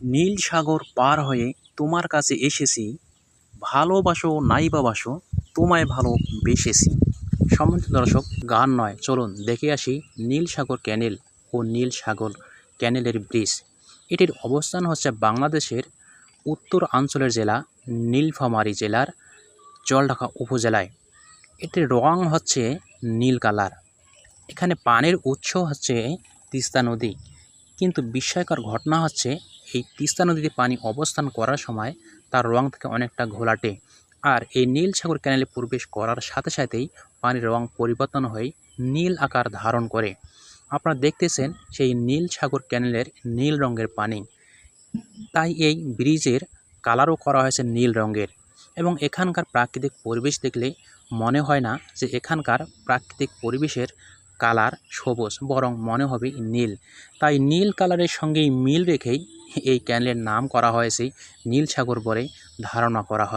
নীল সাগর পার হয়ে তোমার কাছে এসেছি। ভালোবাসো নাই বা বাসো তোমায় ভালো বেসেছি সম্মানিত দর্শক, গান নয়। চলুন দেখে আসি নীল সাগর ক্যানেল ও নীল সাগর ক্যানেলের ব্রিজ। এটির অবস্থান হচ্ছে বাংলাদেশের উত্তর অঞ্চলের জেলা, নীলফামারী জেলার জলঢাকা উপজেলায়। এটির রং হচ্ছে নীল কালার। এখানে পানির উৎস হচ্ছে তিস্তা নদী। কিন্তু বিস্ময়কর ঘটনা হচ্ছে এই তিস্তা নদীতে পানি অবস্থান করার সময় তার রং থেকে অনেকটা ঘোলাটে আর এই নীল সাগর ক্যানেলে প্রবেশ করার সাথে সাথেই পানির রং পরিবর্তন হয়ে নীল আকার ধারণ করে। আপনারা দেখতেছেন সেই নীল সাগর ক্যানেলের নীল রঙের পানি। তাই এই ব্রিজের কালারও করা হয়েছে নীল রঙের এবং এখানকার প্রাকৃতিক পরিবেশ দেখলে মনে হয় না যে এখানকার প্রাকৃতিক পরিবেশের কালার সবুজ, বরং মনে হবে নীল। তাই নীল কালারের সঙ্গেই মিল রেখেই এই ক্যানেলের নাম করা হয়েছে নীল সাগর বলে ধারণা করা হয়।